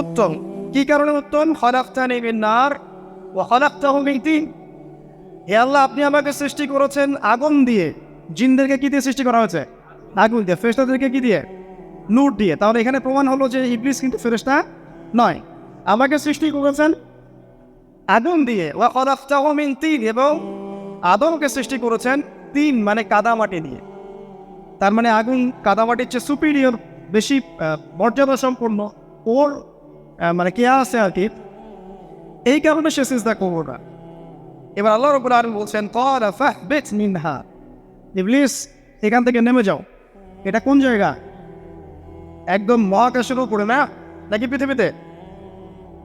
উত্তম। কি কারণে উত্তম? খলাফতানি মিন নার ও খলাফতাহু মিন তিন। হে আল্লাহ, আপনি আমাকে সৃষ্টি করেছেন আগুন দিয়ে। জিনদেরকে কি দিয়ে সৃষ্টি করা হয়েছে? আগুন দিয়ে। ফেরেশতাদেরকে কি দিয়ে? নূর দিয়ে। তাহলে এখানে প্রমাণ হলো যে ইবলিস কিন্তু ফেরেশতা নয়। আমাকে সৃষ্টি করেছেন আগুন দিয়ে। ওয়া খলাফতাহু মিন তিন এবং আদমকে সৃষ্টি করেছেন তিন মানে কাদামাটি দিয়ে। তার মানে আগুন কাদামাটির চেয়ে সুপিরিয়র বেশি মর্যাদা সম্পন্ন ওর মানে কে আছে আর কি? এই কারণে সে সিজদা করব না। এবার আল্লাহ রবুল আলম বলছেন ফাহবিত মিনহা। ইবলিস, এখান থেকে নেমে যাও। এটা কোন জায়গা? একদম মহাকাশের উপরে না? নাকি পৃথিবীতে?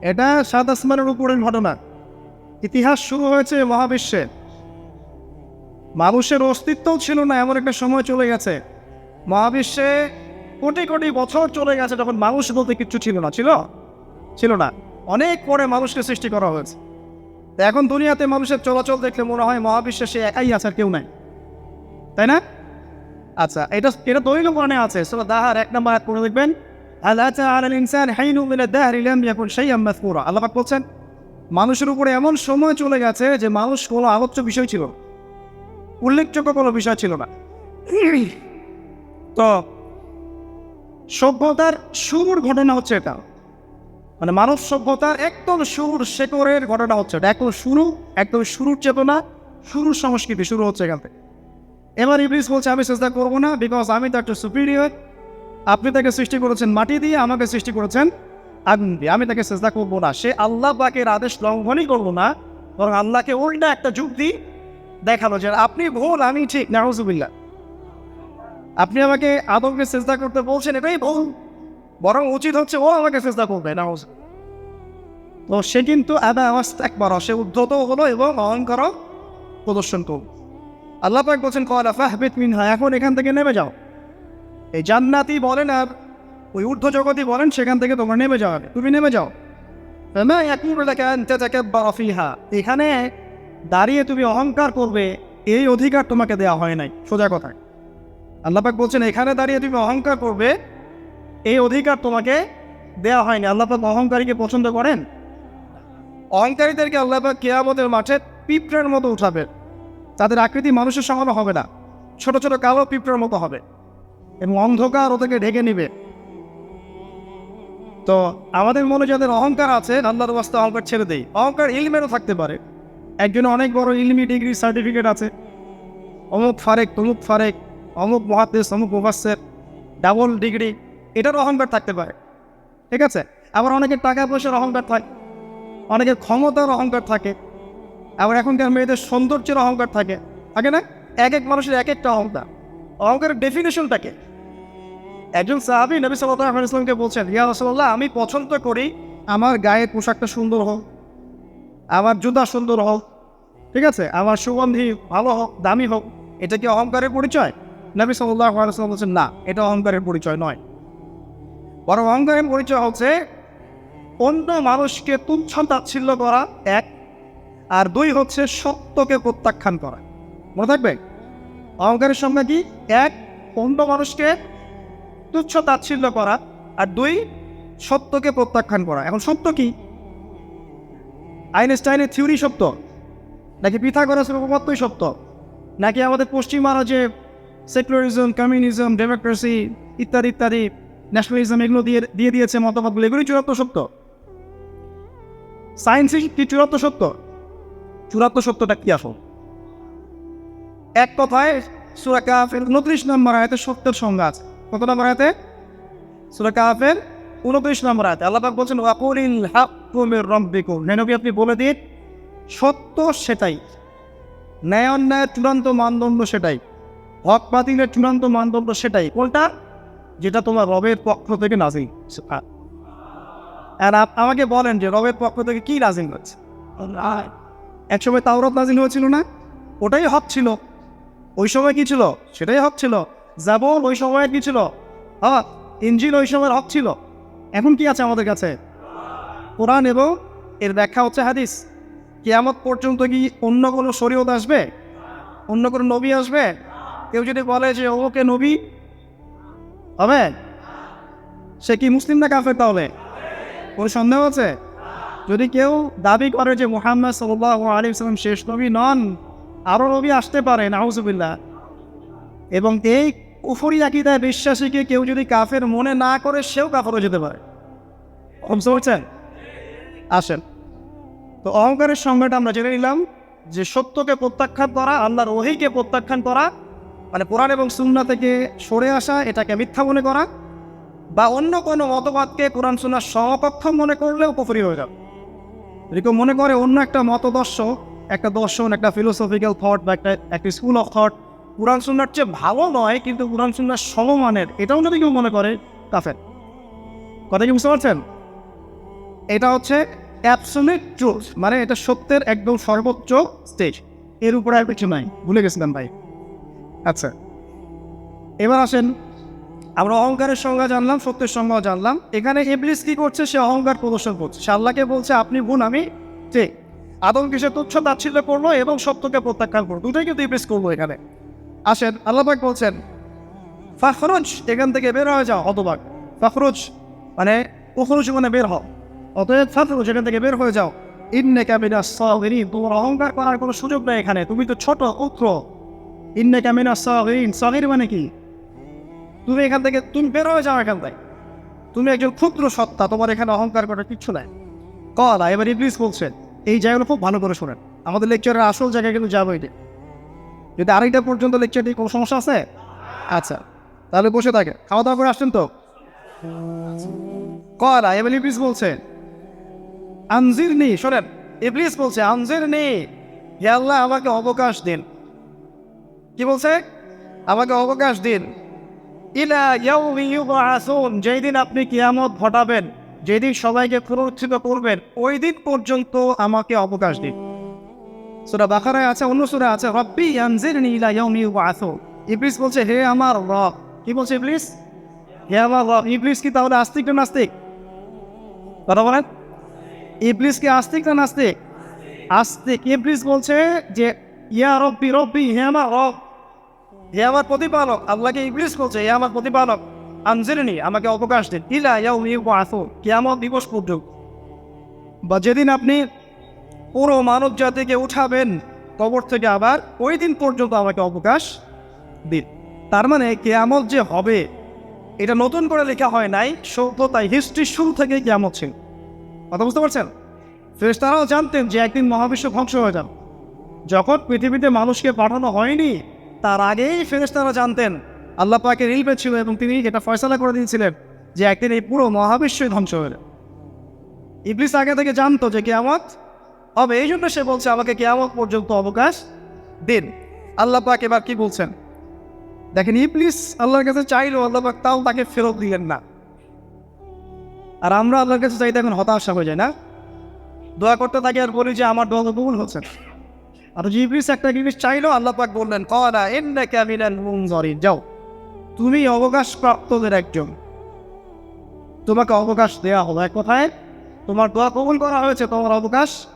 এটা সাত আসমানের উপরের ঘটনা। ইতিহাস শুরু হয়েছে মহাবিশ্বে। মানুষের অস্তিত্বও ছিল না, এমন একটা সময় চলে গেছে। মহাবিশ্বে কোটি কোটি বছর চলে গেছে যখন মানুষ বলতে কিচ্ছু ছিল না, ছিল? ছিল না। অনেক পরে মানুষকে সৃষ্টি করা হয়েছে। এখন দুনিয়াতে মানুষের চলাচল দেখলে মনে হয় মহাবিশ্বে সে একাই আছে আর কেউ নাই। তাই না? আচ্ছা এটা এটা দৈল মনে আছে। সোলা দাহার এক নম্বর আয়াত পড়ে দেখবেন আল্লাহ আল ইনসান হাইনু মিনা দাহর ইলাম ইয়াকুন শাইআম মাযকুরা আল্লাহ পাক বলছেন, মানুষের উপরে এমন সময় চলে গেছে যে মানুষ কোনো আলোচ্য বিষয় ছিল উল্লেখযোগ্য কোনো বিষয় ছিল না। তো সভ্যতার শুরুর ঘটনা হচ্ছে এটা। মানে মানব সভ্যতার একদম শুরুর শেকরের ঘটনা হচ্ছে এটা। একদম শুরু একদম শুরুর চেতনা, শুরুর সংস্কৃতি শুরু হচ্ছে এখান থেকে। এবার ইবলিস বলছে, আমি চেষ্টা করব না বিকজ আমি তো একটা সুপিরিয়র আপনি তাকে সৃষ্টি করেছেন মাটি দিয়ে, আমাকে সৃষ্টি করেছেন আগুন দিয়ে। আমি তাকে চেষ্টা করব না। সে আল্লাহ পাকের আদেশ লঙ্ঘনই করব না, বরং আল্লাহকে উল্টা একটা যুক্তি দেখাল যে আপনি ভুল, আমি ঠিক নাহজুবিল্লা আপনি আমাকে আদমকে চেষ্টা করতে বলছেন এটাই ভুল বরং উচিত হচ্ছে ও আমাকে চেষ্টা করবে নাহজ তো সে কিন্তু আদা আওয়াজ একবার সে উদ্ধত হলো এবং অহংকার প্রদর্শন করল। আল্লাহ পাক বলছেন ফাহবিত মিনহা এখন এখান থেকে নেমে যাও। এই জান্নাতি বলেন আর ওই ঊর্ধ্ব জগতই বলেন, সেখান থেকে তোমরা নেমে যাও তুমি নেমে যাও। এখানে দাঁড়িয়ে তুমি অহংকার করবে, এই অধিকার তোমাকে দেওয়া হয় নাই। সোজা কথা আল্লাপাক বলছেন, এখানে দাঁড়িয়ে তুমি অহংকার করবে। এই অধিকার তোমাকে দেওয়া হয়নি। আল্লাপাক অহংকারীকে পছন্দ করেন? অহংকারীদেরকে আল্লাপাক কেয়ামতের মাঠে পিঁপড়ের মতো উঠাবে তাদের আকৃতি মানুষের সমানো হবে না। ছোট ছোট কালো পিঁপড়ের মতো হবে। এবং অন্ধকার ওদেরকে ঢেকে নিবে। তো আমাদের মনে যাদের অহংকার আছে, আল্লাহর বাস্তে অহংকার ছেড়ে দেই। অহংকার ইলমেরও থাকতে পারে। একজনে অনেক বড় ইলমি ডিগ্রি সার্টিফিকেট আছে। অমুক ফারেক, তমুক ফারেক। অমুক মহাদেশ, অমুক মুফাসের ডাবল ডিগ্রি এটার অহংকার থাকতে পারে। ঠিক আছে? আবার অনেকের টাকা পয়সার অহংকার থাকে অনেকের ক্ষমতার অহংকার থাকে, আবার এখনকার মেয়েদের সৌন্দর্যের অহংকার থাকে। থাকে না? এক এক মানুষের এক একটা অহংকার। অহংকারের ডেফিনেশনটাকে একজন সাহাবি নবী সাল্লাহ ইসলামকে বলছেন, ইয়া রসল্লাহ আমি পছন্দ করি আমার গায়ের পোশাকটা সুন্দর হোক, আমার জুতা সুন্দর হোক, ঠিক আছে? আমার সুগন্ধি ভালো হোক, দামি হোক, এটা কি অহংকারের পরিচয়? নবী সাল্লাহ আলাইসাল্লাম বলছেন, না, এটা অহংকারের পরিচয় নয়। বরং অহংকারের পরিচয় হচ্ছে, অন্য মানুষকে তুচ্ছ তাচ্ছিল্য করা, এক, আর দুই হচ্ছে সত্যকে প্রত্যাখ্যান করা। মনে থাকবে? অহংকারের সংজ্ঞা কি? এক, অন্য মানুষকে তুচ্ছ তাচ্ছিল্য করা, আর দুই, সত্যকে প্রত্যাখ্যান করা। এখন সত্য কি? আইনস্টাইনের থিওরি সত্য? নাকি পিথাগোরাসের উপপাদ্যই সত্য? নাকি আমাদের পশ্চিমারা যে সেকুলারিজম, কমিউনিজম, ডেমোক্রেসি ইত্যাদি ইত্যাদি ন্যাশনালিজম এগুলো দিয়ে দিয়ে দিয়েছে মতবাদগুলো। এগুলোই চূড়ান্ত সত্য। সায়েন্সই কি চূড়ান্ত সত্য? চূড়ান্ত সত্যটা কি আসল? এক কথায় সুরা কাফের উনত্রিশ নম্বর আয়াতে সত্যের সংজ্ঞা আছে। কত নম্বর আয়াতে? সুরা কাফের উনত্রিশ নম্বর আয়াতে। আল্লাহ বলছেন, ওয়াকুলিল হাক্কুমির রব্বিকুম। নেনবি আপনি বলে দিন, সত্য সেটাই। ন্যায় অন্যায়ের চূড়ান্ত মানদণ্ড সেটাই। হক বাতিলের চূড়ান্ত মানদণ্ড সেটাই। কোনটা যেটা তোমার রবের পক্ষ থেকে নাজিল। আর আপ- আমাকে বলেন যে রবের পক্ষ থেকে কি নাজিল হচ্ছে একসময় তাওরাত নাজিল হয়েছিল না? ওটাই হক ছিল। ওই সময় কি ছিল? সেটাই হক ছিল। জাবর ওই সময় কি ছিল? হক ইঞ্জিন ওই সময়ের হক ছিল। এখন কি আছে আমাদের কাছে? কোরআন এবং এর ব্যাখ্যা হচ্ছে হাদিস। কিয়ামত পর্যন্ত কি অন্য কোনো শরীয়ত আসবে? অন্য কোনো নবী আসবে? কেউ যদি বলে যে ওকে নবী, হবে? সে কি মুসলিম না কাফের তাহলে? কোনো সন্দেহ আছে? যদি কেউ দাবি করে যে মোহাম্মদ সাল্লাহ আলী সাল্লাম শেষ নবী নন আরও নবী আসতে পারে, নাউজুবিল্লাহ। এবং এই উফরি আকিদায় বিশ্বাসীকে কেউ যদি কাফের মনে না করে, সেও কাফের যেতে পারে। পারছেন আসেন। তো অহংকারের সংজ্ঞাটা আমরা জেনে নিলাম যে সত্যকে প্রত্যাখ্যান করা, আল্লাহর ওহিকে প্রত্যাখ্যান করা মানে কোরআন এবং সুন্না থেকে সরে আসা, এটাকে মিথ্যা মনে করা বা অন্য কোনো মতবাদকে কোরআন সুন্নার সমকক্ষ মনে করলেও কুফরি হয়ে যাবে। যদি কেউ মনে করে অন্য একটা মতদর্শ, একটা দর্শন, একটা ফিলোসফিক্যাল থট বা একটা একটা স্কুল অফ থট কোরআন সুন্নার চেয়ে ভালো নয়, কিন্তু কোরআন সুন্নার সমমানের, এটাও যদি কেউ মনে করে, কাফের। কথা কি বুঝতে পারছেন? এটা হচ্ছে অ্যাবসোলিউট ট্রুথ মানে এটা সত্যের একদম সর্বোচ্চ স্টেজের উপরে আর কিছু নাই। ভুলে গেছিলাম ভাই। আচ্ছা। এবার আসেন, আমরা অহংকারের সংজ্ঞা জানলাম, সত্যের সংজ্ঞা জানলাম। এখানে ইবলিস কি করছে? সে অহংকার প্রদর্শন করছে। সে আল্লাহকে বলছে, আপনি ভুল, আমি ঠিক আদমকে সে তুচ্ছ তাচ্ছিল্য করল এবং সত্যকে প্রত্যাখ্যান করল। দুটোই কিন্তু ইবলিস করল এখানে। আসেন আল্লাহবাক বলছেন, ফাখরুজ, এখান থেকে বের হয়ে যাও হতবাক ফাখরুজ মানে উখরুজ মানে বের হও। অতএব ফাখরুজ, এখান থেকে বের হয়ে যাও। ইন্নে ক্যামিনা সাহিরিন তোমার অহংকার করার কোনো সুযোগ নেই এখানে। তুমি তো ছোট, উত্র। ইন্নে ক্যামিনা সাহিরিন সাহির মানে কি? তুমি এখান থেকে, তুমি বের হয়ে যাও এখান থেকে। তুমি একজন ক্ষুদ্র সত্তা, তোমার এখানে অহংকার করার কিচ্ছু নাই। কলা, এবার ইবলিস বলছেন এই জায়গাগুলো খুব ভালো করে শোনেন। আমাদের লেকচারের আসল জায়গায় কিন্তু যাব এটা যদি আড়াইটা পর্যন্ত লেকচারটি কোনো সমস্যা আছে? আচ্ছা তাহলে বসে থাকে। খাওয়া দাওয়া করে আসছেন তো? কলা, এবার ইবলিস বলছে আনজির নেই শোনেন, ইবলিস বলছে আনজির নেই হে আল্লাহ, আমাকে অবকাশ দিন। কি বলছে? আমাকে অবকাশ দিন। ইলা ইয়াউমি ইউবআসুন যেই দিন আপনি কিয়ামত ঘটাবেন, যেদিন সবাইকে পুনরুত্থিত করবেন ওই দিন পর্যন্ত আমাকে অবকাশ দিন। সূরা বাকারায় আছে, অন্য সূরা আছে, রব্বি ইয়ানজিরনি ইলা ইবলিস বলছে, হে আমার রব। কি বলছে ইবলিস? হে আমার রব, ইবলিস কি তাহলে আস্তিক না নাস্তিক? কথা বলেন। ইবলিস কি আস্তিক না নাস্তিক? আস্তিক। ইবলিস বলছে যে, ইয়া রব্বি রব্বি, হে আমার রব। হে আমার প্রতিপালক, আল্লাহকে ইংলিশ বলছে, হে আমার প্রতিপালক, আনজিরনি, আমাকে অবকাশ দিন। ইলা আসো কেমন দিবস পর্যন্ত বা যেদিন আপনি পুরো মানব জাতিকে উঠাবেন, কবর থেকে আবার ওই দিন পর্যন্ত আমাকে অবকাশ দিন। তার মানে কেয়ামত যে হবে, এটা নতুন করে লেখা হয় নাই সভ্যতায় হিস্ট্রি শুরু থেকে কেয়ামত ছিল। কথা বুঝতে পারছেন? ফেরেশতারাও জানতেন যে একদিন মহাবিশ্ব ধ্বংস হয়ে যাবে। যখন পৃথিবীতে মানুষকে পাঠানো হয়নি তার আগেই ফেরেস্তারা জানতেন, আল্লাহ পাকের ইলমে ছিল এবং তিনি এটা ফয়সালা করে দিয়েছিলেন যে একদিন এই পুরো মহাবিশ্বই ধ্বংস যাবে ইবলিস আগে থেকে জানতো যে কেয়ামত হবে, এই জন্য সে বলছে, আমাকে কেয়ামত পর্যন্ত অবকাশ দিন। আল্লাহ পাক এবার কি বলছেন? দেখেন, ইবলিস আল্লাহর কাছে চাইলো আল্লাহ পাক তাও তাকে ফেরত দিলেন না। আর আমরা আল্লাহর কাছে চাইতে এখন হতাশা হয়ে যায় না? দোয়া করতে থাকি আর বলি যে, আমার দোয়া তো কবুল হচ্ছে না। আর জিবরিস একটা জিনিস চাইলো, আল্লাহ পাক বললেন, কলা এন্না ক্যামিনান মুনজরিন। যাও, তুমি অবকাশ প্রাপ্তদের একজন। তোমাকে অবকাশ দেয়া হলো এক কথায়। তোমার দোয়া কবুল করা হয়েছে, তোমার অবকাশ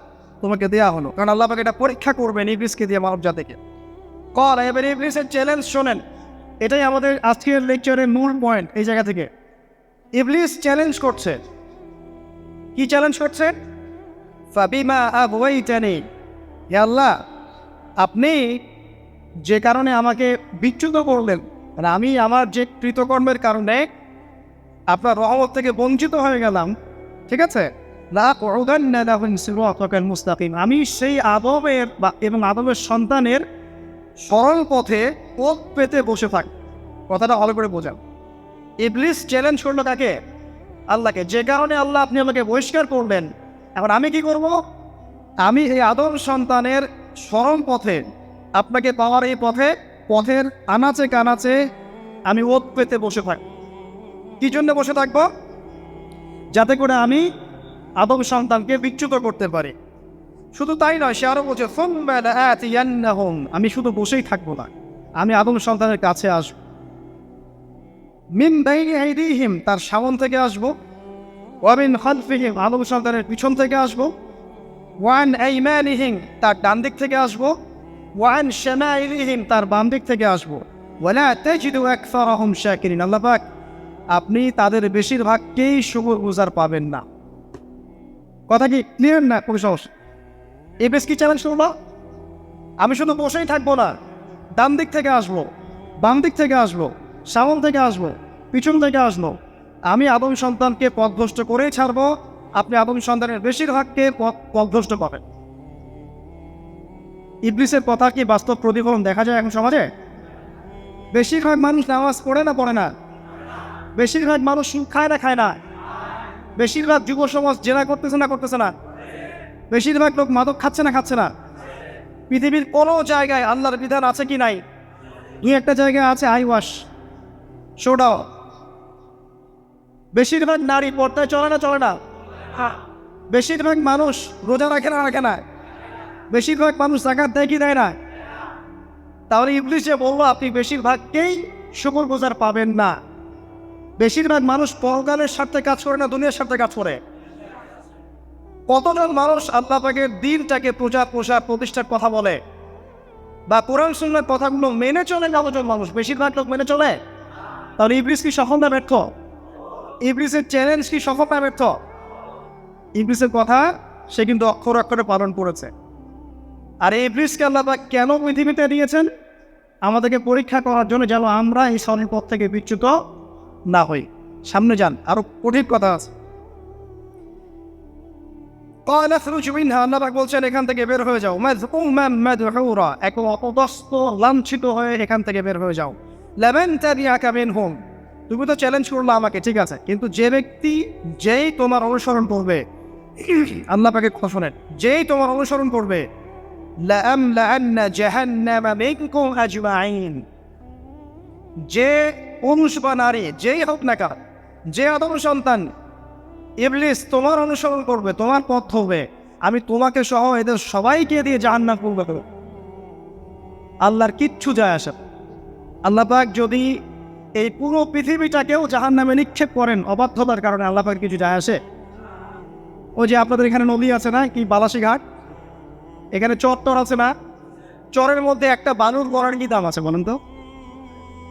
তোমাকে দেয়া হলো। কারণ আল্লাহ পাক এটা পরীক্ষা করবেন ইবলিসকে দিয়ে মানব জাতিকে। কল, এবার ইবলিসের চ্যালেঞ্জ শোনেন। এটাই আমাদের আজকের লেকচারের মূল পয়েন্ট এই জায়গা থেকে। ইবলিস চ্যালেঞ্জ করছে। কি চ্যালেঞ্জ করছে? ফাবিমা আবওয়াইতানি হে আল্লাহ, আপনি যে কারণে আমাকে বিচ্যুত করলেন মানে আমি আমার যে কৃতকর্মের কারণে আপনার রহমত থেকে বঞ্চিত হয়ে গেলাম, ঠিক আছে? মুস্তাকিম। আমি সেই আদমের বা এবং আদমের সন্তানের সরল পথে পথ পেতে বসে থাক। কথাটা ভালো করে বোঝান ইবলিস চ্যালেঞ্জ করল কাকে? আল্লাহকে। যে কারণে আল্লাহ আপনি আমাকে বহিষ্কার করলেন। এখন আমি কি করব? আমি এই আদম সন্তানের সরল পথে আপনাকে পাওয়ার এই পথে, পথের আনাচে কানাচে আমি ওত পেতে বসে থাক। কি জন্য বসে থাকব? যাতে করে আমি আদম সন্তানকে বিচ্যুত করতে পারি। শুধু তাই নয়, সে আরও বলছে আমি শুধু বসেই থাকব না, আমি আদম সন্তানের কাছে আসব। মিন আইদিহিম, তার সামন থেকে আসব। আদম সন্তানের পিছন থেকে আসব। ওয়ান আইমানিহিম, তার ডান দিক থেকে আসব। ওয়ান শামাইলিহিম, তার বাম দিক থেকে আসব। ওয়ালা তাজিদু আকসারাহুম শাকিরিন আপনি তাদের বেশিরভাগকেই শুভ গুজার পাবেন না। কথা কি ক্লিয়ার না? খুবই সহজ। এবিএস কি চ্যালেঞ্জ করব? আমি শুধু বসেই থাকব না, ডান দিক থেকে আসব, বাম দিক থেকে আসব, সামন থেকে আসব, পিছন থেকে আসব। আমি আদম সন্তানকে পথভ্রষ্ট করেই ছাড়বো আপনি আদম সন্তানের বেশিরভাগকে পথ পথভ্রষ্ট পাবেন ইবলিসের কথা কি বাস্তব প্রতিফলন দেখা যায় এখন সমাজে? বেশিরভাগ মানুষ নামাজ পড়ে না পড়ে না? বেশিরভাগ মানুষ খায় না খায় না? বেশিরভাগ যুব সমাজ জেনা করতেছে না করতেছে না? বেশিরভাগ লোক মাদক খাচ্ছে না খাচ্ছে না? পৃথিবীর কোনো জায়গায় আল্লাহর বিধান আছে কি নাই? দুই একটা জায়গায় আছে আই ওয়াশ। শোডাও বেশিরভাগ নারী পর্দায় চলে না চলে না? বেশিরভাগ মানুষ রোজা রাখে না রাখে না। বেশিরভাগ মানুষ জাকাত দেয় কি দেয় না? তাহলে ইংলিশে বলল, আপনি বেশিরভাগকেই শুকর বোঝার পাবেন না। বেশিরভাগ মানুষ পরকালের স্বার্থে কাজ করে না, দুনিয়ার স্বার্থে কাজ করে। কতজন মানুষ আল্লাহ পাকের দিনটাকে প্রচার প্রসার প্রতিষ্ঠার কথা বলে? বা কোরআন, সুন্নার কথাগুলো মেনে চলে কতজন মানুষ? বেশিরভাগ লোক মেনে চলে? তাহলে ইবলিস কি সফল না ব্যর্থ? ইবলিসের চ্যালেঞ্জ কি সফল না ব্যর্থ? ইবলিসের কথা সে কিন্তু অক্ষর অক্ষরে পালন করেছে। আর এই ইবলিসকে আল্লাহবাক কেন পৃথিবীতে দিয়েছেন? আমাদেরকে পরীক্ষা করার জন্য যেন আমরা এই সনের পথ থেকে বিচ্যুত না হই। সামনে যান আরও কঠিন কথা আছে। আল্লাহ বলছেন, এখান থেকে বের হয়ে যাও। এক অপদস্ত লাঞ্ছিত হয়ে এখান থেকে বের হয়ে যাও। লেভেন কামিন হোম তুমি তো চ্যালেঞ্জ করল আমাকে, ঠিক আছে। কিন্তু যে ব্যক্তি যেই তোমার অনুসরণ করবে আল্লাহ পাকে খোসনের যেই তোমার অনুসরণ করবে যে পুরুষ বা নারী, যেই হোক না কার যে আদম সন্তান, ইবলিস তোমার অনুসরণ করবে, তোমার পথ হবে আমি তোমাকে সহ এদের সবাইকে দিয়ে জাহান্নাম করবে। আল্লাহর কিচ্ছু যায় আসে না। আল্লাহ পাক যদি এই পুরো পৃথিবীটাকেও জাহান্নামে নিক্ষেপ করেন অবাধ্যতার কারণে আল্লাহ কিছু যায় আসে। ওই যে আপনাদের এখানে নদী আছে না, কি বালাসী ঘাট? এখানে চর আছে না? চরের মধ্যে একটা বানুর করার কি দাম আছে বলেন তো?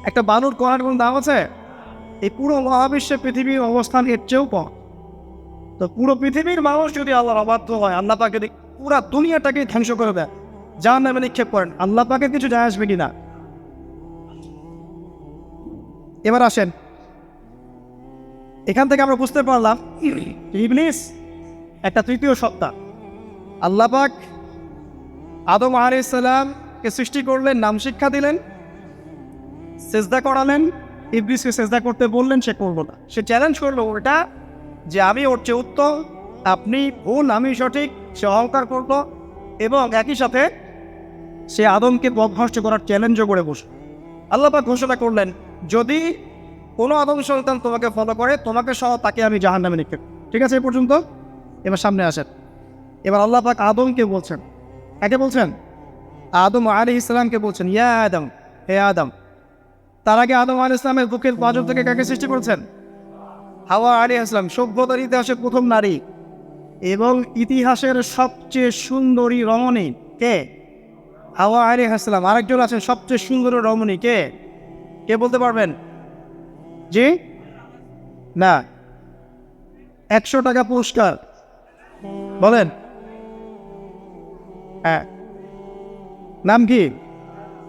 একটা বানুর করার কোনো দাম আছে? এই পুরো মহাবিশ্বে পৃথিবীর অবস্থান এর চেয়েও কম। তো পুরো পৃথিবীর মানুষ যদি আল্লাহর অবাধ্য হয়, আল্লাহ পাকে পুরা দুনিয়াটাকে ধ্বংস করে দেয় যার নামে নিক্ষেপ করেন, আল্লাহ পাকে কিছু যায় আসবে কিনা এবার আসেন। এখান থেকে আমরা বুঝতে পারলাম, ইবলিস একটা তৃতীয় সত্তা। আল্লাহ পাক আদম আলাইসাল্লামকে সৃষ্টি করলেন, নাম শিক্ষা দিলেন, সেজদা করালেন, ইবলিসকে সেজদা করতে বললেন, সে করল না। সে চ্যালেঞ্জ করল ওটা যে আমি ওর চেয়ে উত্তম, আপনি ভুল, আমি সঠিক, সে অহংকার করল এবং একই সাথে সে আদমকে বদভস্ত করার চ্যালেঞ্জও করে বসল। আল্লাপাক ঘোষণা করলেন, যদি কোনো আদম সন্তান তোমাকে ফলো করে, তোমাকে সহ তাকে আমি জাহান নামে নিক্ষেপ ঠিক আছে এ পর্যন্ত? এবার সামনে আসেন। এবার আল্লাহ পাক আদমকে বলছেন, কাকে বলছেন? আদম আলী ইসলামকে বলছেন, ইয়া আদম, হে আদম। তার আগে আদম আলী ইসলামের বুকের পাজর থেকে কাকে সৃষ্টি করেছেন? হাওয়া আলী ইসলাম সভ্যতার ইতিহাসের প্রথম নারী। এবং ইতিহাসের সবচেয়ে সুন্দরী রমণী কে? হাওয়া আলী ইসলাম আরেকজন আছেন, সবচেয়ে সুন্দরী রমণী কে? কে বলতে পারবেন? জি? না। একশো টাকা পুরস্কার। বলেন। হ্যাঁ। নাম কি?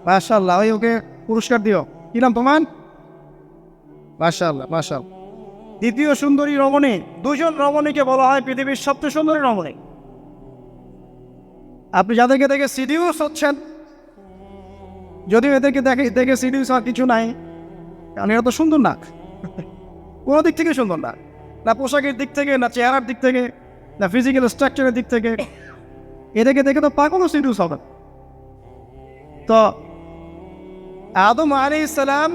মাশাল্লাহ ওই ওকে পুরস্কার দিও। কি নাম তোমার? মাশাল্লাহ মাশাল্লাহ দ্বিতীয় সুন্দরী রমণী, দুজন রমণীকে বলা হয় পৃথিবীর সবচেয়ে সুন্দরী রমণী। আপনি যাদেরকে দেখে সিডিউস হচ্ছেন, যদিও এদেরকে দেখে দেখে সিডিউস আর কিছু নাই, কারণ এরা তো সুন্দর না কোনো দিক থেকে সুন্দর না না পোশাকের দিক থেকে, না চেহারার দিক থেকে? না ফিজিক্যাল স্ট্রাকচারের দিক থেকে এদেরকে দেখে তো পাগলও সিডিউস হবে তো আদম আলী ইসলাম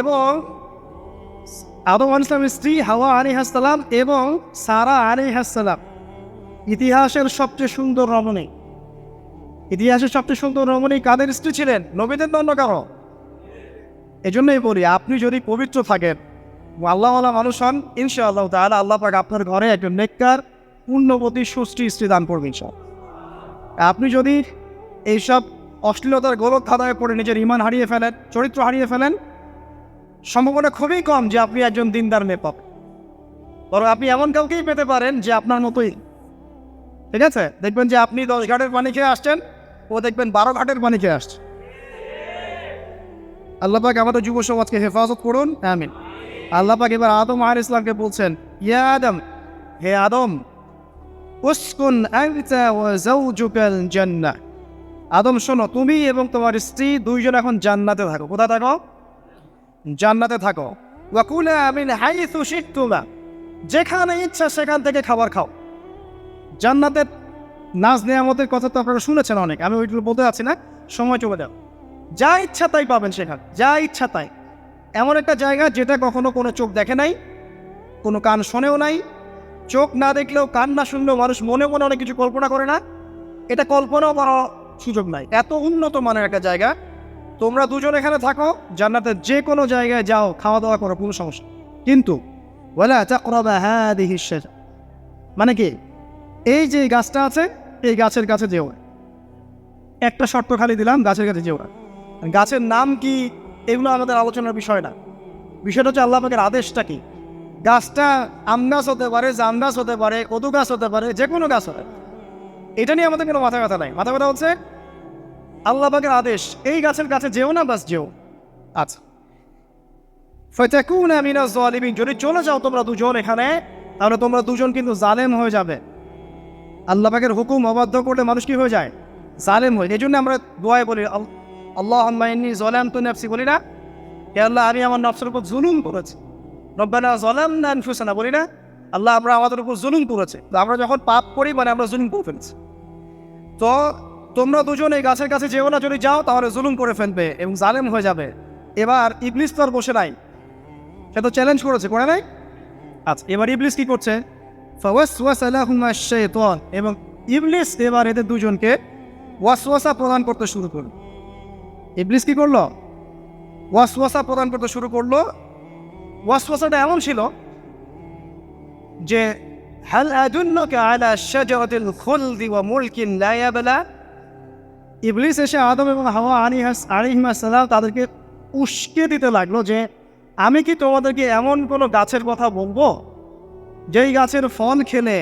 এবং আদম আলী ইসলামের স্ত্রী হাওয়া আলী হাসালাম এবং সারা আলী হাসালাম ইতিহাসের সবচেয়ে সুন্দর রমণী। ইতিহাসের সবচেয়ে সুন্দর রমণী কাদের স্ত্রী ছিলেন? নবীদের অন্য কারও? এজন্যই বলি, আপনি যদি পবিত্র থাকেন আল্লাহ আল্লাহ মানুষ হন, ইনশাআল্লাহ তাহলে আল্লাহ পাক আপনার ঘরে একজন নেককার পূর্ণবতী সুষ্টি স্ত্রী দান করবেন ইনশাআল্লাহ। আপনি যদি এইসব অশ্লীলতার গোলক খাদায় পড়ে নিজের ইমান হারিয়ে ফেলেন, চরিত্র হারিয়ে ফেলেন, সম্ভাবনা খুবই কম যে আপনি একজন দিনদার মেয়ে পাবেন বরং আপনি এমন কাউকেই পেতে পারেন যে আপনার মতোই। ঠিক আছে? দেখবেন যে আপনি দশ ঘাটের পানি খেয়ে আসছেন, ও দেখবেন বারো ঘাটের পানি খেয়ে আসছে। আল্লাহ পাক আমাদের যুব সমাজকে হেফাজত করুন, আমিন। আল্লাহ পাক এবার আদম আহ ইসলামকে বলছেন, ইয়া আদম, হে আদম উসকুন আনতা ওয়া যাওজুকাল জান্নাহ আদম, শোনো, তুমি এবং তোমার স্ত্রী দুইজন এখন জান্নাতে থাকো। কোথায় থাকো? জান্নাতে থাকো। ওয়াকুলা আমিন হাইথু শিখতুমা যেখানে ইচ্ছা সেখান থেকে খাবার খাও। জান্নাতের নাজ নেয়ামতের কথা তো আপনারা শুনেছেন অনেক। আমি ওইগুলো বলতে যাচ্ছি না। সময় চলে যাও। যা ইচ্ছা তাই পাবেন সেখানে। যা ইচ্ছা তাই। এমন একটা জায়গা যেটা কখনো কোনো চোখ দেখে নাই, কোনো কান শোনেও নাই চোখ না দেখলেও কান না শুনলেও মানুষ মনে মনে অনেক কিছু কল্পনা করে না। এটা কল্পনাও করার সুযোগ নাই। এত উন্নত মানের একটা জায়গা। তোমরা দুজন এখানে থাকো জান্নাতের যে কোনো জায়গায় যাও, খাওয়া দাওয়া করো, কোনো সমস্যা কিন্তু বলে চাকরাবা হ্যাঁ দেখি মানে কি? এই যে গাছটা আছে, এই গাছের কাছে যেও একটা শর্ত খালি দিলাম, গাছের কাছে যেও গাছের নাম কি, এগুলো আমাদের আলোচনার বিষয় না। বিষয়টা হচ্ছে আল্লাহ পাকের আদেশটা কি? গাছটা আম গাছ হতে পারে, জাম গাছ হতে পারে, কদু গাছ হতে পারে যে কোনো গাছ হতে এটা নিয়ে আমাদের কোনো মাথা ব্যথা নাই। মাথা ব্যথা হচ্ছে আল্লাহ পাকের আদেশ, এই গাছের কাছে যেও না, বাস যেও। আচ্ছা। যদি চলে যাও তোমরা দুজন এখানে, তাহলে তোমরা দুজন কিন্তু জালেম হয়ে যাবে। আল্লাহ পাকের হুকুম অবাধ্য করলে মানুষ কি হয়ে যায়? জালেম হয়ে এই জন্য আমরা দোয়ায় বলি আল্লাহ জলাম তো নফসি। বলি না আল্লাহ, আমি আমার নফসের উপর জুলুম করেছি। রব্বানা জলাম না বলি না? আল্লাহ আমরা আমাদের উপর জুলুম করেছে। তো আমরা যখন পাপ করি মানে আমরা জুলুম করে ফেলছি। তো তোমরা দুজন এই গাছের কাছে যেও না, যদি যাও, তাহলে জুলুম করে ফেলবে এবং জালেম হয়ে যাবে। এবার ইবলিস তো আর বসে নাই। সে তো চ্যালেঞ্জ করেছে, করে নাই? আচ্ছা এবার ইবলিস কি করছে? এবং ইবলিস এবার এদের দুজনকে ওয়াসওয়াসা প্রদান করতে শুরু করল ইবলিস কি করল ওয়াসওয়াসা প্রদান করতে শুরু করল ওয়াসওয়াসাটা এমন ছিল যে, হাল আদুন্নকা আলা শাজারাতিল খুলদি ওয়া মুলকিন লা ইবলিস এসে আদম এবং হাওয়া আনিহাস আলিহিমা সালাম তাদেরকে উস্কে দিতে লাগল যে, আমি কি তোমাদেরকে এমন কোনো গাছের কথা বলব? যেই গাছের ফল খেলে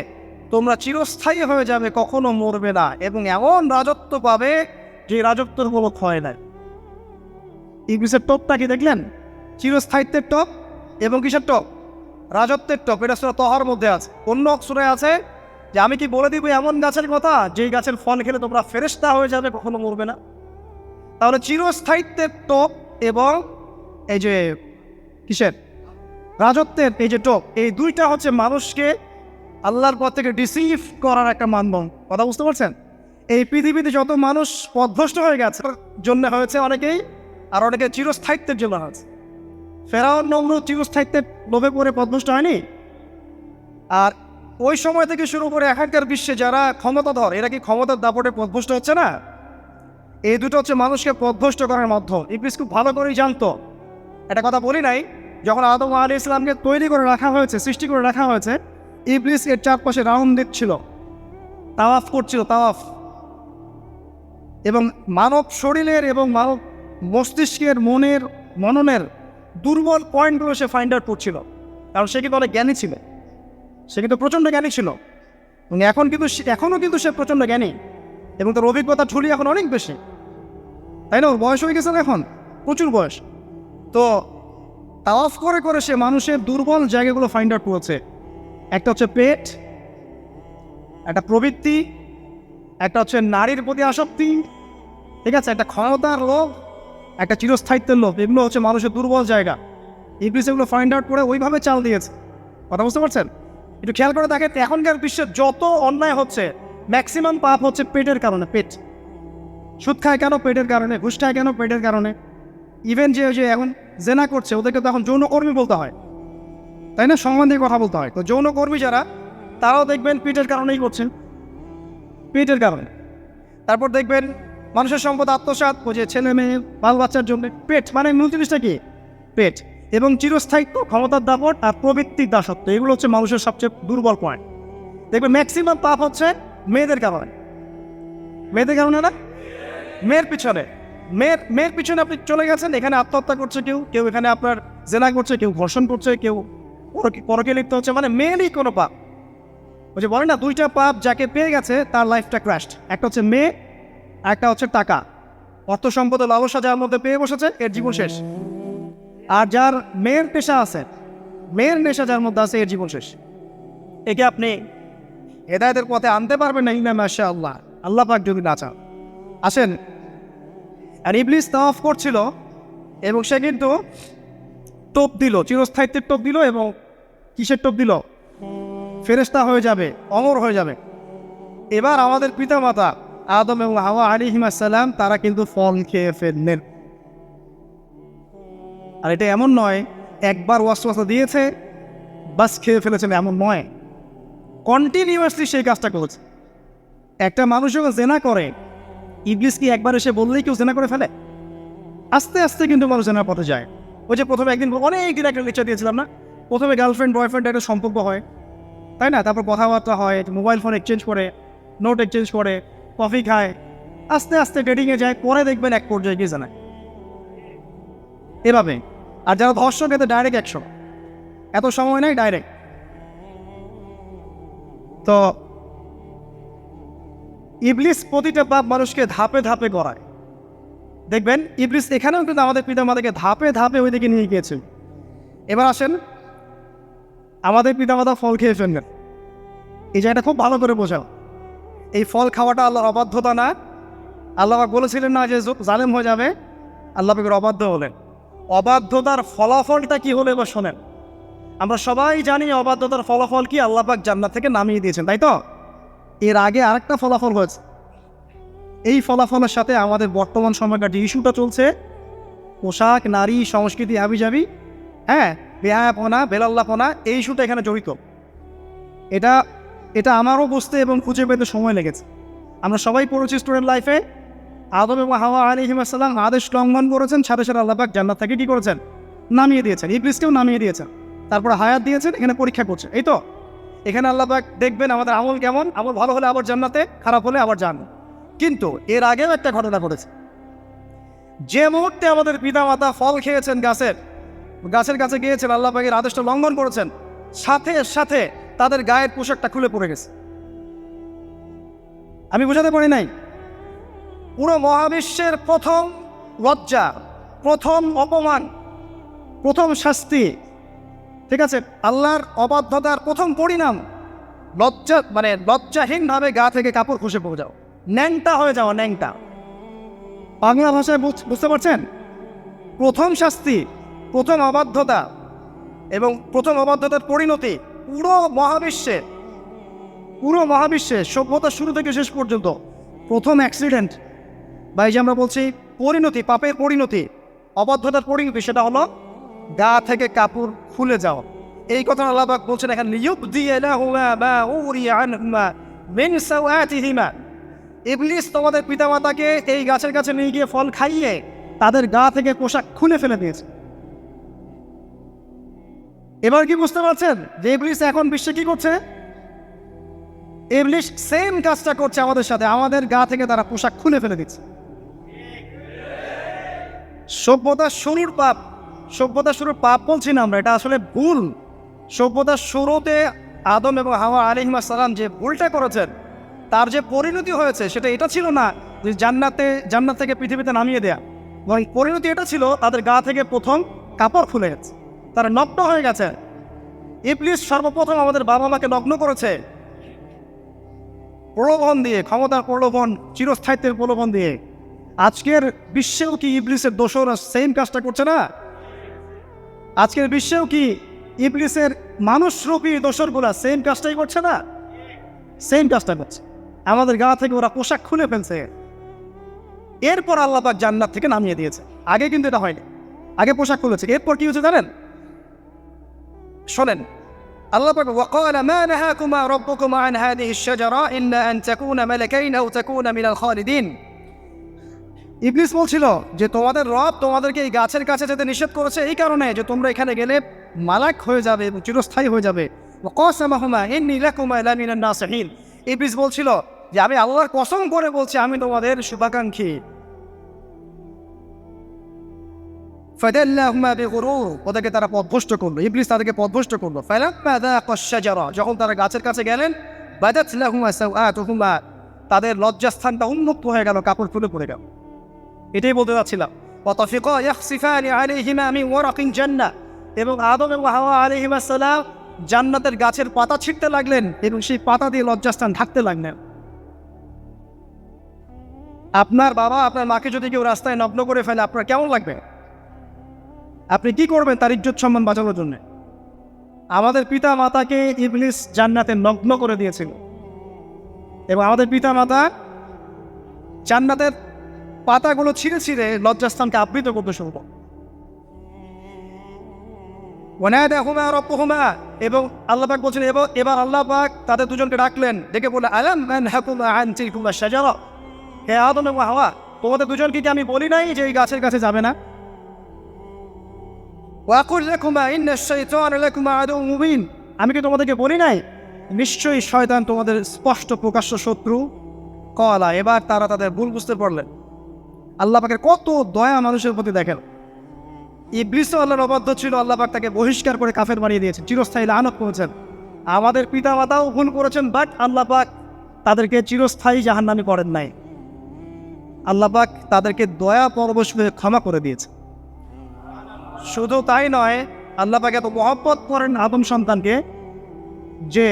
তোমরা চিরস্থায়ী হয়ে যাবে, কখনো মরবে না এবং এমন রাজত্ব পাবে যে রাজত্বের কোনো ক্ষয় নাই। ইংলিশের টপটা কি দেখলেন? চিরস্থায়িত্বের টপ? এবং কিসের টপ রাজত্বের টপ এটা সুরা তহার মধ্যে আছে। অন্য অক্ষরে আছে যে আমি কি বলে দিব এমন গাছের কথা? যেই গাছের ফল খেলে তোমরা ফেরেস্তা হয়ে যাবে, কখনো মরবে না। তাহলে চিরস্থায়িত্বের টপ এবং এই যে কিসের? রাজত্বের এই যে টপ এই দুইটা হচ্ছে মানুষকে আল্লাহর পথ থেকে ডিসিভ করার একটা মানদণ্ড কথা বুঝতে পারছেন? এই পৃথিবীতে যত মানুষ পথভ্রষ্ট হয়ে গেছে জন্য হয়েছে অনেকেই, আর অনেকে চিরস্থায়িত্বের জন্য হয়েছে। ফেরাউন নম্র চিরস্থায়িত্বের লোভে পড়ে পথভ্রষ্ট হয়নি? আর ওই সময় থেকে শুরু করে এখনকার বিশ্বে যারা ক্ষমতাধর, এরা কি ক্ষমতার দাপটে পথভ্রষ্ট হচ্ছে না? এই দুটো হচ্ছে মানুষকে পথভ্রষ্ট করার মাধ্যম। ইবলিস খুব ভালো করেই জানতো। একটা কথা বলি নাই, যখন আদম আলী ইসলামকে তৈরি করে রাখা হয়েছে, সৃষ্টি করে রাখা হয়েছে, ইবলিস এর চারপাশে রাউন্ড দিচ্ছিল। তাওয়াফ করছিল, তাওয়াফ। এবং মানব শরীরের এবং মানব মস্তিষ্কের মনের, মননের দুর্বল পয়েন্টগুলো সে ফাইন্ড আউট করছিল। কারণ সে কিন্তু অনেক জ্ঞানী ছিল। সে কিন্তু প্রচণ্ড জ্ঞানী ছিল। এবং এখন কিন্তু এখনও কিন্তু সে প্রচণ্ড জ্ঞানী। এবং তার অভিজ্ঞতা ঠুলি এখন অনেক বেশি। তাই না? বয়স হয়ে গেছে এখন? প্রচুর বয়স। তো তাওয়াফ করে করে সে মানুষের দুর্বল জায়গাগুলো ফাইন্ড আউট করেছে। একটা হচ্ছে পেট, একটা প্রবৃত্তি, একটা হচ্ছে নারীর প্রতি আসক্তি, ঠিক আছে? একটা ক্ষমতার লোভ একটা চিরস্থায়িত্বের লোভ, এগুলো হচ্ছে মানুষের দুর্বল জায়গা। ইংলিশ এগুলো ফাইন্ড আউট করে ওইভাবে চাল দিয়েছে। কথা বুঝতে পারছেন? একটু খেয়াল করে দেখেন, এখনকার বিশ্বে যত অন্যায় হচ্ছে ম্যাক্সিমাম পাপ হচ্ছে পেটের কারণে, পেট। সুদ খায় কেন? পেটের কারণে, ঘুষ খায় কেন? পেটের কারণে। ইভেন যে যে এখন জেনা করছে, ওদেরকে তো এখন যৌনকর্মী বলতে হয়। তাই না? সম্মান দিয়ে কথা বলতে হয়। তো যৌনকর্মী যারা, তারাও দেখবেন পেটের কারণেই করছেন পেটের কারণে। তারপর দেখবেন মানুষের সম্পদ, আত্মসাৎ ও যে ছেলে মেয়ে, বাল বাচ্চার জন্য পেট মানে মূল জিনিসটা কি? পেট এবং চিরস্থায়িত্ব, ক্ষমতার দাপট আর প্রবৃত্তির দাসত্ব, এগুলো হচ্ছে মানুষের সবচেয়ে দুর্বল পয়েন্ট দেখবেন ম্যাক্সিমাম পাপ হচ্ছে মেয়েদের কারণে। মেয়েদের কারণে না? মেয়ের পিছনে। মেয়ের মেয়ের পিছনে আপনি চলে গেছেন, এখানে আত্মহত্যা করছে কেউ কেউ এখানে আপনার জেনা করছে, কেউ ধর্ষণ করছে, কেউ পরকে- লিপ্ত হচ্ছে মানে মেয়েরই কোনো পাপ। ওই যে বলে না, দুইটা পাপ যাকে পেয়ে গেছে, তার লাইফটা ক্র্যাশড একটা হচ্ছে মেয়ে একটা হচ্ছে টাকা। অর্থ সম্পদ লালসা যার মধ্যে পেয়ে বসেছে, এর জীবন শেষ। আর যার মেয়ের পেশা আছে, মেয়ের নেশা যার মধ্যে আছে, এর জীবন শেষ। একে আপনি হেদায়তের পথে আনতে পারবেন না ইমাম মাসা আল্লাহ আল্লাহ পাক যদি না চান। আসেন। আর ইবলিস তাওয়াফ করছিল এবং সে কিন্তু টোপ দিল, চিরস্থায়িত্বের টোপ দিল এবং কিসের টোপ দিল? ফেরেস্তা হয়ে যাবে, অমর হয়ে যাবে। এবার আমাদের পিতামাতা আদম এবং হাওয়া আলী হিমাসাল্লাম তারা কিন্তু ফল খেয়ে ফেললেন। আর এটা এমন নয়, একবার ওয়াসওয়াসা দিয়েছে, বাস খেয়ে ফেলেছেন, এমন নয়। কন্টিনিউয়াসলি সেই কাজটা করেছে। একটা মানুষ যখন জেনা করে, ইবলিস কি একবার এসে বললেই কেউ জেনা করে ফেলে? আস্তে আস্তে কিন্তু মানুষ জেনার পথে যায়। ওই যে প্রথমে একদিন অনেক দিন একটা লেকচার দিয়েছিলাম না? প্রথমে গার্লফ্রেন্ড বয়ফ্রেন্ড একটা সম্পর্ক হয়। তাই না? তারপর কথাবার্তা হয় মোবাইল ফোন এক্সচেঞ্জ করে নোট এক্সচেঞ্জ করে। কফি খায়। আস্তে আস্তে ডেটিংয়ে যায়, পরে দেখবেন এক পর্যায়ে গিয়ে জানায়। এভাবে। আর যারা ধর্ষক এতে ডাইরেক্ট একশো এত সময় নেই ডাইরেক্ট তো ইবলিস প্রতিটা পাপ মানুষকে ধাপে ধাপে করায় দেখবেন, ইবলিস এখানেও কিন্তু আমাদের পিতা মাতাকে ধাপে ধাপে ওইদিকে নিয়ে গিয়েছে। এবার আসেন, আমাদের পিতামাতা ফল খেয়ে ফেলবেন এই জায়গাটা খুব ভালো করে বোঝাও। এই ফল খাওয়াটা আল্লাহর অবাধ্যতা না? আল্লাহ বলেছিলেন না যে জালেম হয়ে যাবে। আল্লাহ পাকের অবাধ্য হলেন। অবাধ্যতার ফলাফলটা কি হলো এবার শোনেন। আমরা সবাই জানি অবাধ্যতার ফলাফল কি আল্লাহ পাক জান্নাত থেকে নামিয়ে দিয়েছেন, তাই তো? এর আগে আরেকটা ফলাফল হয়েছে। এই ফলাফলের সাথে আমাদের বর্তমান সময়কার যে ইস্যুটা চলছে, পোশাক, নারী, সংস্কৃতি, হাবিজাবি হ্যাঁ বেহায়াপনা বেলাল্লাপনা, এই ইস্যুটা এখানে জড়িত। এটা এটা আমারও বুঝতে এবং খুঁজে পেতে সময় লেগেছে। আমরা সবাই পড়েছি স্টুডেন্ট লাইফে আদম এবং হাওয়া আলী হিমাসাল্লাম আদেশ লঙ্ঘন করেছেন, সাথে সাথে আল্লাপাক জান্নাত থেকে কী করেছেন? নামিয়ে দিয়েছেন ইবলিসকেও নামিয়ে দিয়েছেন। তারপরে হায়াত দিয়েছেন, এখানে পরীক্ষা করছে, এই তো? এখানে আল্লাপাক দেখবেন আমাদের আমল কেমন, আমল ভালো হলে আবার জান্নাতে, খারাপ হলে আবার জান কিন্তু এর আগেও একটা ঘটনা ঘটেছে। যে মুহূর্তে আমাদের পিতামাতা ফল খেয়েছেন গাছের গাছের কাছে গিয়েছেন, আল্লাহ পাকের আদেশটা লঙ্ঘন করেছেন, সাথে সাথে তাদের গায়ের পোশাকটা খুলে পড়ে গেছে। আমি বোঝাতে পারি নাই। পুরো মহাবিশ্বের প্রথম লজ্জা, প্রথম অপমান, প্রথম শাস্তি, ঠিক আছে? আল্লাহর অবাধ্যতার প্রথম পরিণাম, লজ্জা মানে লজ্জাহীনভাবে গা থেকে কাপড় খসে পড়ে যাও। ন্যাংটা হয়ে যাওয়া ন্যাংটা। বাংলা ভাষায় বুঝ- বুঝতে পারছেন? প্রথম শাস্তি, প্রথম অবাধ্যতা এবং প্রথম অবাধ্যতার পরিণতি পুরো মহাবিশ্বে পুরো মহাবিশ্বে সভ্যতা শুরু থেকে শেষ পর্যন্ত প্রথম অ্যাক্সিডেন্ট বা এই যে আমরা বলছি পরিণতি, পাপের পরিণতি, অবাধ্যতার পরিণতি, সেটা হলো গা থেকে কাপড় খুলে যাওয়া। এই কথা আল্লাহবাক বলছেন এখানে মিন সাওয়াতিহিমা। ইবলিস তোমাদের পিতামাতাকে এই গাছের কাছে নিয়ে গিয়ে ফল খাইয়ে তাদের গা থেকে পোশাক খুলে ফেলে দিয়েছে। এবার কি বুঝতে পারছেন? যে ইবলিস এখন বিশ্বে কি করছে? ইবলিস সেম কাজটা করছে আমাদের সাথে। আমাদের গা থেকে তারা পোশাক খুলে ফেলে দিচ্ছে। সভ্যতার শুরুর পাপ সভ্যতার শুরুর পাপ বলছি না আমরা, এটা আসলে ভুল। সভ্যতার শুরুতে আদম এবং হাওয়া আলিহিমা সালাম যে ভুলটা করেছেন, তার যে পরিণতি হয়েছে, সেটা এটা ছিল না যে জান্নাতে, জান্নাত থেকে পৃথিবীতে নামিয়ে দেয়া। বরং পরিণতি এটা ছিল, তাদের গা থেকে প্রথম কাপড় খুলে গেছে। তারা নগ্ন হয়ে গেছে। ইবলিস সর্বপ্রথম আমাদের বাবা মাকে নগ্ন করেছে। প্রলোভন দিয়ে ক্ষমতার প্রলোভন, চিরস্থায়িত্বের প্রলোভন দিয়ে। আজকের বিশ্বেও কি ইবলিসের দোষরা সেম কাজটা করছে না? আজকের বিশ্বেও কি ইবলিসের মানুষরূপী দোসরগুলা সেম কাজটাই করছে না? সেম কাজটা করছে। আমাদের গা থেকে ওরা পোশাক খুলে ফেলছে। এরপর আল্লাহ পাক জান্নাত থেকে নামিয়ে দিয়েছে। আগে কিন্তু এটা হয়নি। আগে পোশাক খুলেছে। এরপর কি হচ্ছে জানেন? শোনেন আল্লাহ পাক وقال ما نهاكما ربكما عن هذه الشجرة إلا أن تكونا ملكين أو تكونا من الخالدين ইবলিস বলছিল যে তোমাদের রব তোমাদেরকে এই গাছের কাছে যেতে নিষেধ করেছে এই কারণে যে তোমরা এখানে গেলে মালাক হয়ে যাবে এবং চিরস্থায়ী হয়ে যাবে কসামাহুমা ইন্নী লাকুমা লামিনান নাসিহিন ইবলিস বলছিল যে আমি আল্লাহর কসম করে বলছি আমি তোমাদের শুভাকাঙ্ক্ষী ফাদাল্লাহুমা বিগুরুর ওদেরকে তারা পথভ্রষ্ট করল। ইবলিস তাদেরকে পথভ্রষ্ট করল। ফালাম্মা যাqa আশ-শাজারা যখন তারা গাছের কাছে গেলেন, বাদাত লাহুমা সাওআতুহুমা তাদের লজ্জাস্থানটা উন্মুক্ত হয়ে গেল, কাপড় খুলে পড়ে গেল। এটাই বলতে যাচ্ছিলাম ওয়াতাফিকা ইয়াখসিফানি আলাইহিমা মিন ওয়ারাকিন জান্নাহ। এবং আদম এবং হাওয়া আলাইহিমা সালাম জান্নাতের গাছের পাতা ছিঁড়তে লাগলেন এবং সেই পাতা দিয়ে লজ্জাস্থান ঢাকতে লাগলেন। আপনার বাবা, আপনার মাকে যদি কেউ রাস্তায় নগ্ন করে ফেলে, আপনার কেমন লাগবে? আপনি কি করবেন তার ইজ্জত সম্মান বাঁচানোর জন্য? আমাদের পিতা মাতাকে ইবলিস জান্নাতে নগ্ন করে দিয়েছিল। এবং আমাদের পিতা মাতা জান্নাতের পাতাগুলো ছিঁড়ে ছিঁড়ে লজ্জাস্থানকে আবৃত করতে শুরু করে। ওনায়াদাহুমা রব্বুহুমা, এবং আল্লাহ পাক বলছেন এবং এবার আল্লাহ পাক তাদের দুজনকে ডাকলেন, ডেকে বলে আলাম মান হাকুমা আন শাজারা? হে আদম হাওয়া, তোমাদের দুজনকে কি আমি বলি নাই যে এই গাছের কাছে যাবে না? ওয়াকুল লাকুমা ইন্না শাইতানা লাকুমা আদুউম মুবিন। আমি কি তোমাদেরকে বলি নাই? নিশ্চয়ই শয়তান তোমাদের স্পষ্ট প্রকাশ্য শত্রু। কলা এবার তারা তাদের ভুল বুঝতে পারলেন আল্লাহ পাকের কত দয়া মানুষের প্রতি দেখেন। ইবলিসও আল্লাহর অবাধ্য ছিল আল্লাহ পাক তাকে বহিষ্কার করে কাফের বানিয়ে দিয়েছেন চিরস্থায়ী লানত করেছেন। আমাদের পিতা মাতাও ভুল করেছেন বাট আল্লাহ পাক তাদেরকে চিরস্থায়ী জাহান্নামি করেন নাই। আল্লাহ পাক তাদেরকে দয়া পরবশ হয়ে ক্ষমা করে দিয়েছে শুধু তাই নয়, আল্লাহ পাক এত মহব্বত করেন আদম সন্তানকে যে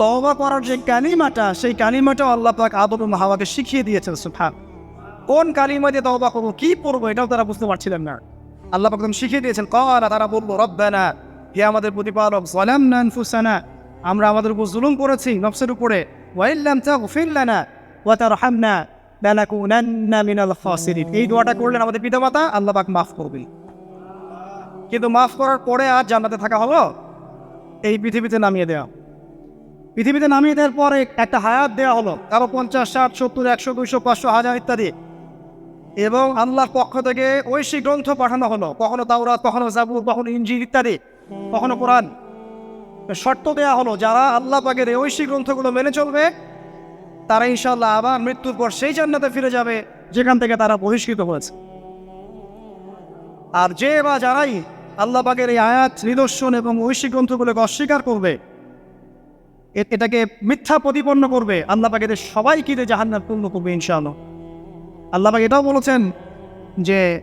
তওবা করার যে কালিমাটা, সেই কালিমাটাও আল্লাহ পাক আদম হাওয়াকে শিখিয়ে দিয়েছেন সুফান কোন কালিমা দিয়ে তওবা করব, কি পড়ব এটাও তারা বুঝতে পারছিলেন না। আল্লাহ পাক শিখিয়ে দিয়েছেন কলা তারা বলব রব্বানা হে আমাদের প্রতিপালক সালাম নানফুসানা আমরা আমাদের উপর জুলুম করেছি নফসের উপরে ওয়াইল্লাম তাগফির লানা ওয়া তারহামনা লানাকুনান্না মিনাল খাসিরিন এই দোয়াটা করলেন আমাদের পিতামাতা, আল্লাহ পাক মাফ করবেন। কিন্তু মাফ করার পরে আর জান্নাতে থাকা হলো? এই পৃথিবীতে নামিয়ে দেওয়া পৃথিবীতে নামিয়ে দেওয়ার পরে একটা হায়াত দেওয়া হলো। কারও পঞ্চাশ, ষাট, সত্তর, একশো, দুইশো, পাঁচশো, হাজার ইত্যাদি। এবং আল্লাহর পক্ষ থেকে ঐশী গ্রন্থ পাঠানো হলো। কখনো তাওরাত, কখনো জাবুর কখনো ইঞ্জিল ইত্যাদি, কখনো কোরআন। শর্ত দেওয়া হলো, যারা আল্লাহ পাকের ঐশী গ্রন্থগুলো মেনে চলবে, তারা ইনশাল্লাহ আবার মৃত্যুর পর সেই জান্নাতে ফিরে যাবে, যেখান থেকে তারা বহিষ্কৃত হয়েছে। আর যে বা যারাই আল্লাহ পাকের এই আয়াত নিদর্শন এবং ঐশী গ্রন্থগুলোকে অস্বীকার করবে। এটাকে মিথ্যা প্রতিপন্ন করবে। আল্লাহ পাক এদের সবাইকে জাহান্নার পূর্ণ করবে ইনশাআল্লাহ। আল্লাহবাগ এটাও বলেছেন যে